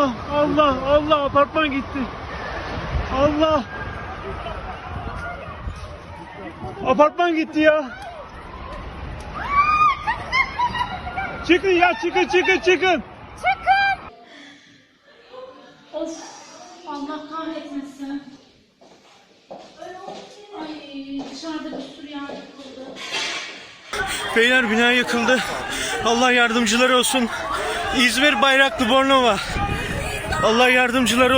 Allah Allah Allah apartman gitti. Allah. Apartman gitti ya. Çıkın ya çıkın çıkın çıkın. Of Allah kahretmesin. Ay dışarıda bir sürü yer yıkıldı. Beyler bina yıkıldı. Allah yardımcıları olsun. İzmir Bayraklı Bornova. Allah yardımcıları